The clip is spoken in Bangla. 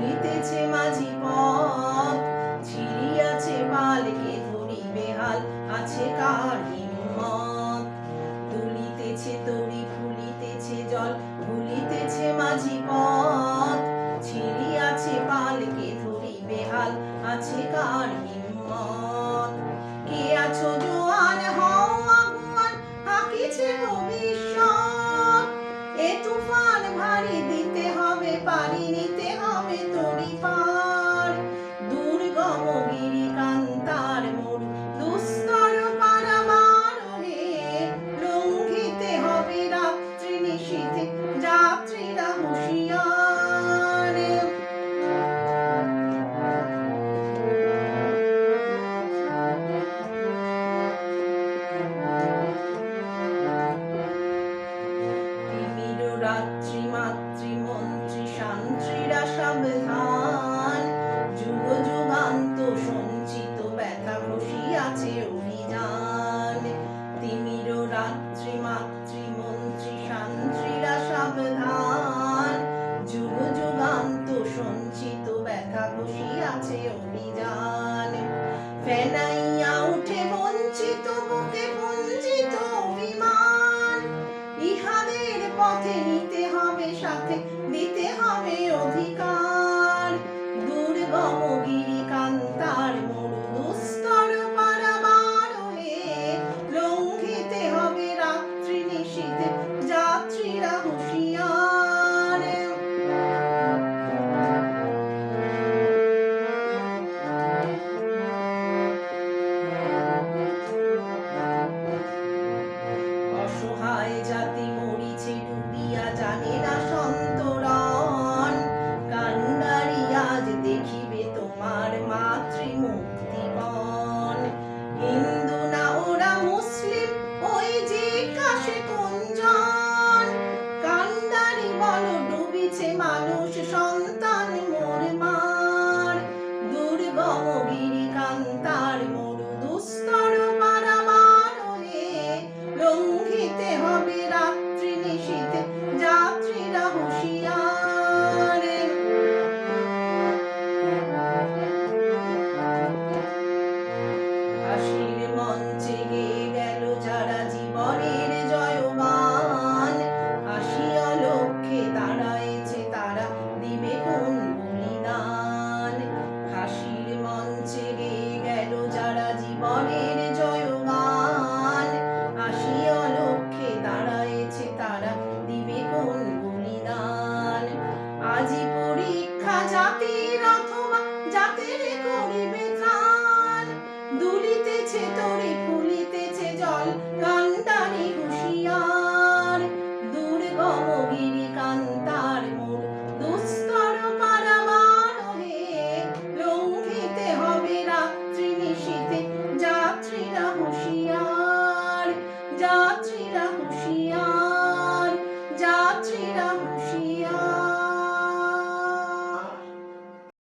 করিতেছে মাঝি পথ। ছিড়িয়াছে পালকে ধরিবে আছে কার হিম্মত। দুলিতেছে তরি ফুলিতেছে জল, ভুলিতেছে মাঝি পথ। ছিড়িয়াছে পালকে আছে কার হিম্মত। কে আছো রাত্রিমাতৃ সাবধান। যুগ যুগান্ত সঞ্চিত ব্যথা আছে অভিযান। জাতি মরিছে ডুবিয়া জানে দেখিতে হবে রাত্রি নিশীথে।